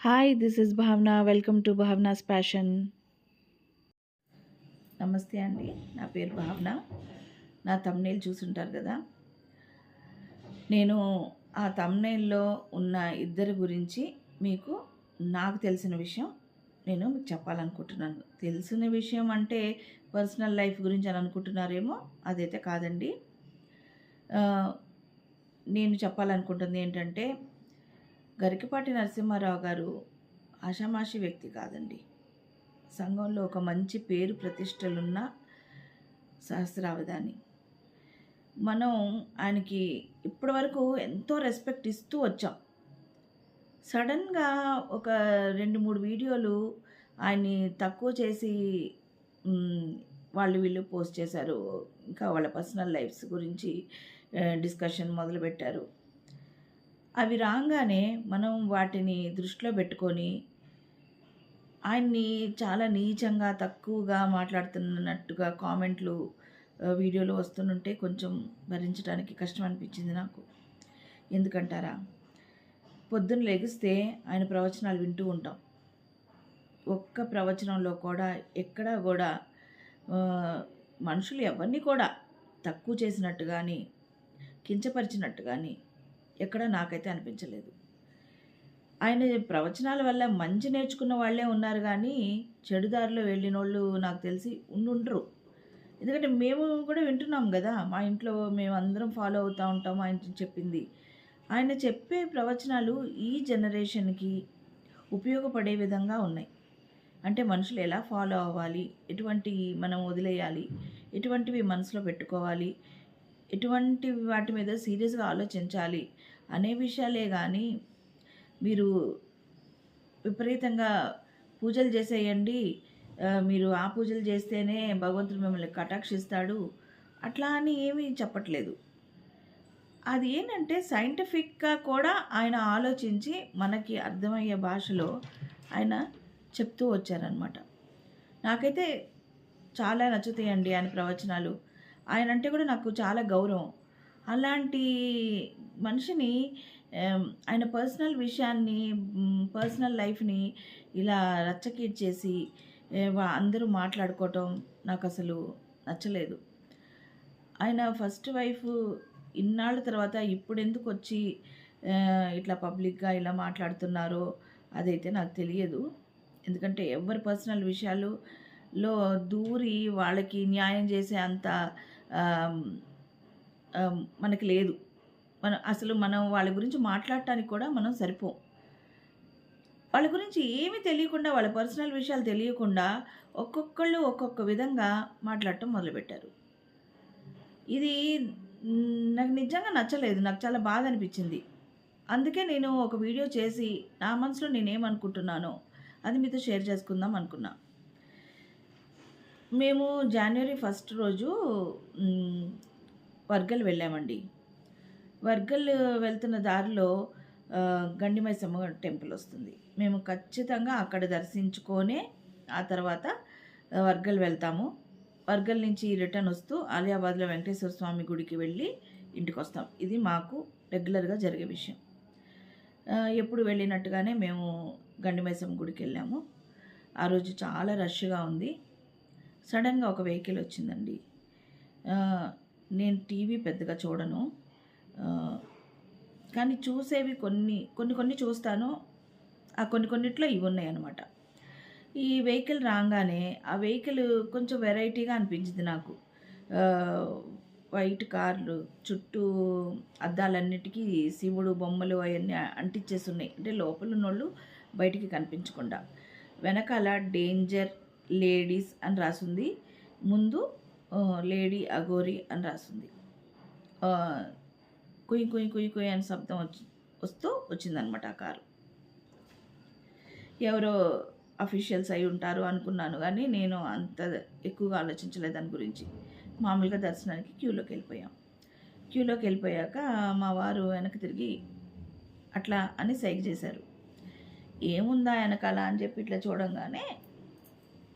Hi this is Bhavana welcome to Bhavana's passion నమస్తే అండి. నా పేరు భావన నా తమ్నేల్ చూసుంటారు కదా. నేను ఆ తమ్నేల్లో ఉన్న ఇద్దరి గురించి మీకు నాకు తెలిసిన విషయం నేను మీకు చెప్పాలనుకుంటున్నాను. తెలిసిన విషయం అంటే పర్సనల్ లైఫ్ గురించి అని అనుకుంటున్నారేమో అదైతే కాదండి. నేను చెప్పాలనుకుంటుంది ఏంటంటే గరికపాటి నరసింహారావు గారు ఆషామాషి వ్యక్తి కాదండి. సంఘంలో ఒక మంచి పేరు ప్రతిష్టలున్న సహస్రావధాని. మనం ఆయనకి ఇప్పటి వరకు ఎంతో రెస్పెక్ట్ ఇస్తూ వచ్చాం. సడన్గా ఒక రెండు మూడు వీడియోలు ఆయన్ని తక్కువ చేసి వాళ్ళు వీళ్ళు పోస్ట్ చేశారు. ఇంకా వాళ్ళ పర్సనల్ లైఫ్స్ గురించి డిస్కషన్ మొదలుపెట్టారు. అవి రాగానే మనం వాటిని దృష్టిలో పెట్టుకొని ఆయన్ని చాలా నీచంగా తక్కువగా మాట్లాడుతున్నట్టుగా కామెంట్లు వీడియోలో వస్తుంటే కొంచెం భరించడానికి కష్టం అనిపించింది నాకు. ఎందుకంటారా? పొద్దున్న లెగిస్తే ఆయన ప్రవచనాలు వింటూ ఉంటాం. ఒక్క ప్రవచనంలో కూడా ఎక్కడా కూడా మనుషులు ఎవరిని కూడా తక్కువ చేసినట్టు కానీ కించపరిచినట్టు కానీ ఎక్కడ నాకైతే అనిపించలేదు. ఆయన ప్రవచనాల వల్ల మంచి నేర్చుకున్న వాళ్ళే ఉన్నారు కానీ చెడుదారిలో వెళ్ళిన వాళ్ళు నాకు తెలిసి ఉండుండరు. ఎందుకంటే మేము కూడా వింటున్నాం కదా మా ఇంట్లో మేము అందరం ఫాలో అవుతూ ఉంటాం ఆయన చెప్పింది. ఆయన చెప్పే ప్రవచనాలు ఈ జనరేషన్కి ఉపయోగపడే విధంగా ఉన్నాయి. అంటే మనుషులు ఎలా ఫాలో అవ్వాలి ఎటువంటి మనం వదిలేయాలి ఎటువంటివి మనసులో పెట్టుకోవాలి ఎటువంటి వాటి మీద సీరియస్గా ఆలోచించాలి అనే విషయాలే కానీ మీరు విపరీతంగా పూజలు చేసేయండి. మీరు ఆ పూజలు చేస్తేనే భగవంతుడు మిమ్మల్ని కటాక్షిస్తాడు. అట్లా అని ఏమీ చెప్పట్లేదు. అది ఏంటంటే సైంటిఫిక్గా కూడా ఆయన ఆలోచించి మనకి అర్థమయ్యే భాషలో ఆయన చెప్తూ వచ్చారనమాట నాకైతే చాలా నచ్చుతాయండి ఆయన ప్రవచనాలు. ఆయన అంటే కూడా నాకు చాలా గౌరవం. అలాంటి మనిషిని ఆయన పర్సనల్ విషయాన్ని పర్సనల్ లైఫ్ని ఇలా రచ్చకీడ్చేసి చేసి వా- అందరూ మాట్లాడుకోవటం నాకు అసలు నచ్చలేదు. ఆయన ఫస్ట్ వైఫ్ ఇన్నాళ్ళ తర్వాత ఇప్పుడు ఎందుకు వచ్చి ఇట్లా పబ్లిక్గా ఇలా మాట్లాడుతున్నారో అదైతే నాకు తెలియదు. ఎందుకంటే ఎవరి పర్సనల్ విషయాలు లో దూరి వాళ్ళకి న్యాయం చేసే అంత మనకి లేదు. మనం అసలు మనం వాళ్ళ గురించి మాట్లాడటానికి కూడా మనం సరిపోం. వాళ్ళ గురించి ఏమీ తెలియకుండా వాళ్ళ పర్సనల్ విషయాలు తెలియకుండా ఒక్కొక్కళ్ళు ఒక్కొక్క విధంగా మాట్లాడటం మొదలుపెట్టారు. ఇది నాకు నిజంగా నచ్చలేదు. నాకు చాలా బాధ అనిపించింది. అందుకే నేను ఒక వీడియో చేసి నా మనసులో నేనేమనుకుంటున్నానో అది మీతో షేర్ చేసుకుందాం అనుకున్నా. మేము జనవరి ఫస్ట్ రోజు వర్గల్ వెళ్ళామండి. వర్గల్ వెళ్తున్న దారిలో గండిమైసమ్మ టెంపుల్ వస్తుంది. మేము ఖచ్చితంగా అక్కడ దర్శించుకొనే ఆ తర్వాత వర్గల్ వెళ్తాము. వర్గల్ నుంచి రిటర్న్ వస్తూ ఆలియాబాద్లో వెంకటేశ్వర స్వామి గుడికి వెళ్ళి ఇంటికి వస్తాం ఇది మాకు రెగ్యులర్గా జరిగే విషయం. ఎప్పుడు వెళ్ళినట్టుగానే మేము గండిమైసమ్మ గుడికి వెళ్ళాము. ఆ రోజు చాలా రష్గా ఉంది. సడన్గా ఒక వెహికల్ వచ్చిందండి. నేను టీవీ పెద్దగా చూడను. కానీ చూసేవి కొన్ని కొన్ని కొన్ని చూస్తాను. ఆ కొన్ని కొన్నిట్లో ఇవి ఉన్నాయి అనమాట ఈ వెహికల్ రాగానే ఆ వెహికల్ కొంచెం వెరైటీగా అనిపించింది నాకు. వైట్ కార్లు చుట్టూ అద్దాలన్నిటికీ శివుడు బొమ్మలు అవన్నీ అంటించేసి ఉన్నాయి. అంటే లోపల ఉన్నోళ్ళు బయటికి కనిపించకుండా. వెనకాల డేంజర్ లేడీస్ అని రాసింది. ముందు లేడీ అగోరి అని రాసింది. ఆ, కుయ్ కుయ్ కుయ్ కుయ్ అని శబ్దం వచ్చి వస్తూ వచ్చిందనమాట ఆ కారు. ఎవరో అఫీషియల్స్ అయి ఉంటారు అనుకున్నాను కానీ నేను అంత ఎక్కువగా ఆలోచించలేదు దాని గురించి. మామూలుగా దర్శనానికి క్యూలోకి వెళ్ళిపోయాం. క్యూలోకి వెళ్ళిపోయాక మా వారు వెనక్కి తిరిగి అట్లా అని సైక్ చేశారు. ఏముందా వెనకాల? అని చెప్పి ఇట్లా చూడంగానే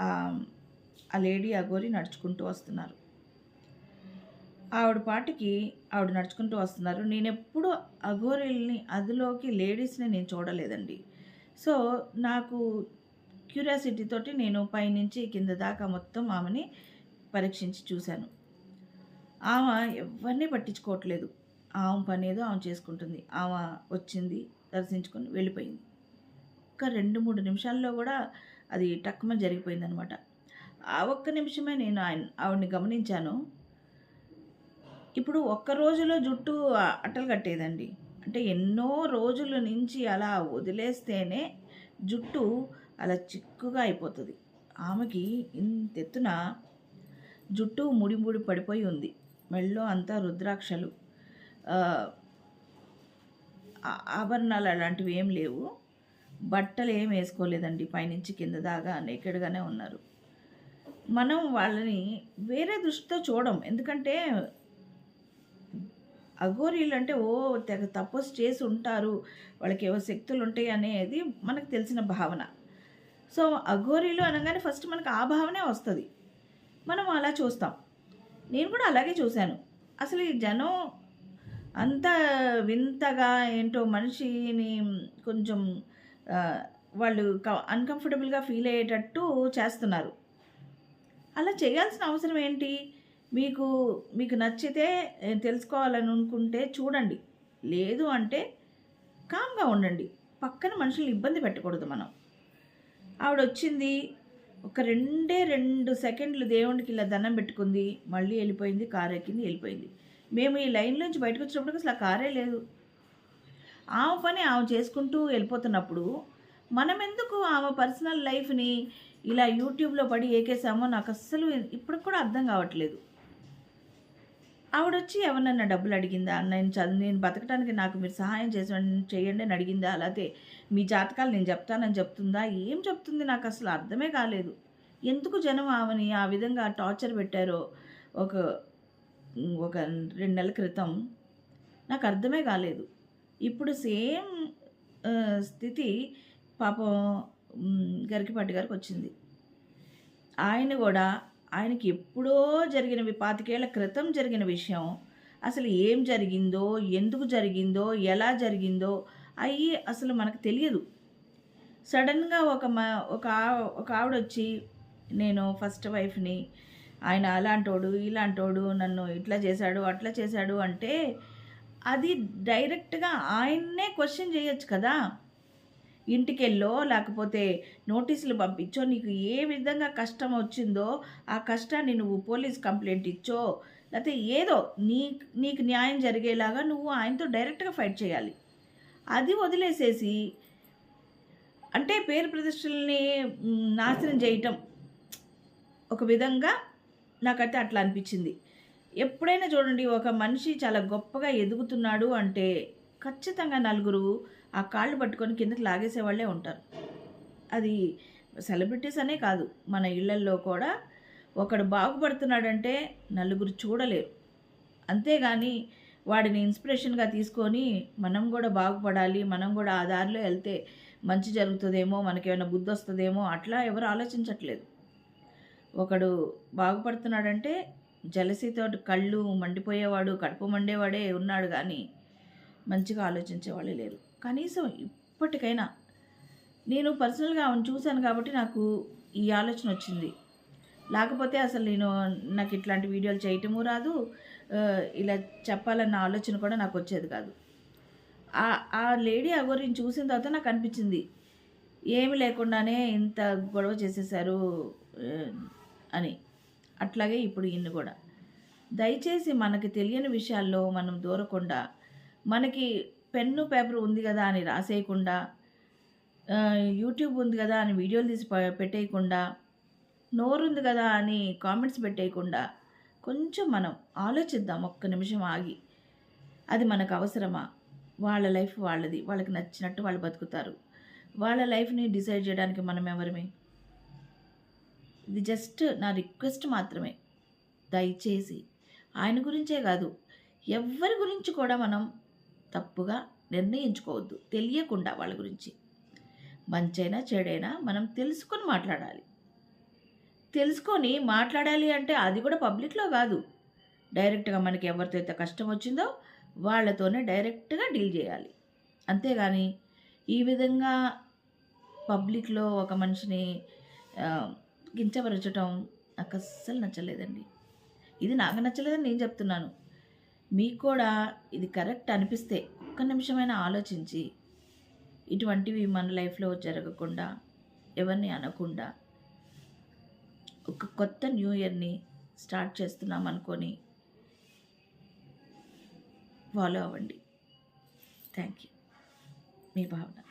ఆ లేడీ అగోరి నడుచుకుంటూ వస్తున్నారు. ఆవిడ పాటికి ఆవిడ నడుచుకుంటూ వస్తున్నారు. నేను ఎప్పుడు అఘోరిల్ని అదిలోకి లేడీస్ని నేను చూడలేదండి. సో నాకు క్యూరియాసిటీ తోటి నేను పైనుంచి కింద దాకా మొత్తం ఆమెని పరీక్షించి చూశాను. ఆమె ఎవరిని పట్టించుకోవట్లేదు. ఆమె పని ఏదో ఆమె చేసుకుంటుంది. ఆమె వచ్చింది దర్శించుకొని వెళ్ళిపోయింది. ఒక రెండు మూడు నిమిషాల్లో కూడా అది టక్కుమ జరిగిపోయిందనమాట. ఆ ఒక్క నిమిషమే నేను ఆయన ఆవిడని గమనించాను. ఇప్పుడు ఒక్క రోజులో జుట్టు అట్టలు కట్టేదండి. అంటే ఎన్నో రోజుల నుంచి అలా వదిలేస్తేనే జుట్టు అలా చిక్కుగా అయిపోతుంది. ఆమెకి ఇంతెత్తున జుట్టు ముడి ముడి పడిపోయి ఉంది. మెళ్ళో అంతా రుద్రాక్షలు. ఆభరణాలు అలాంటివి ఏం లేవు. బట్టలు ఏం వేసుకోలేదండి. పైనుంచి కింద దాకా నేకెడ్గానే ఉన్నారు. మనం వాళ్ళని వేరే దృష్టితో చూడం. ఎందుకంటే అఘోరీలు అంటే ఓ తెగ తపస్సు చేసి ఉంటారు. వాళ్ళకి ఏవో శక్తులు ఉంటాయి అనేది మనకు తెలిసిన భావన. సో అఘోరీలు అనగానే ఫస్ట్ మనకు ఆ భావనే వస్తుంది. మనం అలా చూస్తాం. నేను కూడా అలాగే చూశాను. అసలు ఈ జనం అంత వింతగా ఏంటో మనిషిని కొంచెం వాళ్ళు అన్కంఫర్టబుల్గా ఫీల్ అయ్యేటట్టు చేస్తున్నారు. అలా చేయాల్సిన అవసరం ఏంటి? మీకు మీకు నచ్చితే తెలుసుకోవాలని అనుకుంటే చూడండి. లేదు అంటే కామ్గా ఉండండి. పక్కన మనుషుల్ని ఇబ్బంది పెట్టకూడదు మనం. ఆవిడ వచ్చింది ఒక రెండే రెండు సెకండ్లు దేవుడికి ఇలా దండం పెట్టుకుంది. మళ్ళీ వెళ్ళిపోయింది కారు ఎక్కింది వెళ్ళిపోయింది. మేము ఈ లైన్లోంచి బయటకు వచ్చినప్పుడు అసలు ఆ కారే లేదు. ఆమె పని ఆమె చేసుకుంటూ వెళ్ళిపోతున్నప్పుడు మనం ఎందుకు ఆమె పర్సనల్ లైఫ్ని ఇలా యూట్యూబ్లో పడి ఏకేసామో నాకు అస్సలు ఇప్పటికి కూడా అర్థం కావట్లేదు. ఆవిడ వచ్చి ఎవరినన్నా డబ్బులు అడిగిందా? నేను చదువు నేను బతకడానికి నాకు మీరు సహాయం చేసి చేయండి అని అడిగిందా? అలాగే మీ జాతకాలు నేను చెప్తానని చెప్తుందా? ఏం చెప్తుంది? నాకు అసలు అర్థమే కాలేదు. ఎందుకు జనం ఆమెని ఆ విధంగా టార్చర్ పెట్టారో ఒక ఒక రెండు నెలల క్రితం నాకు అర్థమే కాలేదు. ఇప్పుడు సేమ్ స్థితి పాపం గరికిపాటి గారికి వచ్చింది. ఆయన కూడా ఆయనకి ఎప్పుడో జరిగిన పాతికేళ్ళ క్రితం జరిగిన విషయం అసలు ఏం జరిగిందో ఎందుకు జరిగిందో ఎలా జరిగిందో అవి అసలు మనకు తెలియదు. సడన్గా ఒక మా ఒక ఒక ఆవిడ వచ్చి నేను ఫస్ట్ వైఫ్ని ఆయన అలాంటోడు ఇలాంటోడు నన్ను ఇట్లా చేశాడు అట్లా చేశాడు అంటే అది డైరెక్ట్గా ఆయన్నే క్వశ్చన్ చేయొచ్చు కదా. ఇంటికెళ్ళో లేకపోతే నోటీసులు పంపించో నీకు ఏ విధంగా కష్టం వచ్చిందో ఆ కష్టాన్ని నువ్వు పోలీస్ కంప్లైంట్ ఇచ్చో లేకపోతే ఏదో నీ నీకు న్యాయం జరిగేలాగా నువ్వు ఆయనతో డైరెక్ట్గా ఫైట్ చేయాలి. అది వదిలేసేసి అంటే పేరు ప్రతిష్టల్ని నాశనం చేయటం ఒక విధంగా నాకైతే అట్లా అనిపించింది. ఎప్పుడైనా చూడండి ఒక మనిషి చాలా గొప్పగా ఎదుగుతున్నాడు అంటే ఖచ్చితంగా నలుగురు ఆ కాళ్ళు పట్టుకొని కిందకి లాగేసే వాళ్ళే ఉంటారు. అది సెలబ్రిటీస్ అనే కాదు మన ఇళ్ళల్లో కూడా ఒకడు బాగుపడుతున్నాడంటే నలుగురు చూడలేరు. అంతేగాని వాడిని ఇన్స్పిరేషన్గా తీసుకొని మనం కూడా బాగుపడాలి మనం కూడా ఆ దారిలో వెళ్తే మంచి జరుగుతుందేమో మనకేమైనా బుద్ధి వస్తుందేమో అట్లా ఎవరు ఆలోచించట్లేదు. ఒకడు బాగుపడుతున్నాడంటే జలసితో కళ్ళు మండిపోయేవాడు కడుపు మండేవాడే ఉన్నాడు కానీ మంచిగా ఆలోచించేవాళ్ళు లేరు. కనీసం ఇప్పటికైనా నేను పర్సనల్గా ఆమెను చూశాను కాబట్టి నాకు ఈ ఆలోచన వచ్చింది. లేకపోతే అసలు నేను నాకు ఇట్లాంటి వీడియోలు చేయటము రాదు. ఇలా చెప్పాలన్న ఆలోచన కూడా నాకు వచ్చేది కాదు. ఆ లేడీ అగోరిని చూసిన తర్వాత నాకు అనిపించింది ఏమి లేకుండానే ఇంత గొడవ చేసేసారు అని. అట్లాగే ఇప్పుడు ఇన్ను కూడా. దయచేసి మనకి తెలియని విషయాల్లో మనం దూరకుండా మనకి పెన్ను పేపర్ ఉంది కదా అని రాసేయకుండా యూట్యూబ్ ఉంది కదా అని వీడియోలు తీసి పెట్టేయకుండా నోరు ఉంది కదా అని కామెంట్స్ పెట్టేయకుండా కొంచెం మనం ఆలోచిద్దాం ఒక్క నిమిషం ఆగి. అది మనకు అవసరమా? వాళ్ళ లైఫ్ వాళ్ళది వాళ్ళకి నచ్చినట్టు వాళ్ళు బతుకుతారు. వాళ్ళ లైఫ్ని డిసైడ్ చేయడానికి మనం ఎవరిమే ఇది జస్ట్ నా రిక్వెస్ట్ మాత్రమే. దయచేసి ఆయన గురించే కాదు ఎవరి గురించి కూడా మనం తప్పుగా నిర్ణయించుకోవద్దు. తెలియకుండా వాళ్ళ గురించి. మంచైనా చెడైనా మనం తెలుసుకొని మాట్లాడాలి. తెలుసుకొని మాట్లాడాలి అంటే అది కూడా పబ్లిక్లో కాదు. డైరెక్ట్గా మనకి ఎవరితో అయితే కష్టం వచ్చిందో వాళ్ళతోనే డైరెక్ట్గా డీల్ చేయాలి. అంతేగాని ఈ విధంగా పబ్లిక్‌లో ఒక మనిషిని కించపరచటం నాకు అస్సలు నచ్చలేదండి. ఇది నాకు నచ్చలేదని నేను చెప్తున్నాను. మీకు కూడా ఇది కరెక్ట్ అనిపిస్తే ఒక్క నిమిషమైనా ఆలోచించి ఇటువంటివి మన లైఫ్‌లో జరగకుండా, ఎవరిని అనకుండా ఒక కొత్త న్యూ ఇయర్‌ని స్టార్ట్ చేస్తున్నాం అనుకొని ఫాలో అవ్వండి. Thank you. మీ భావన.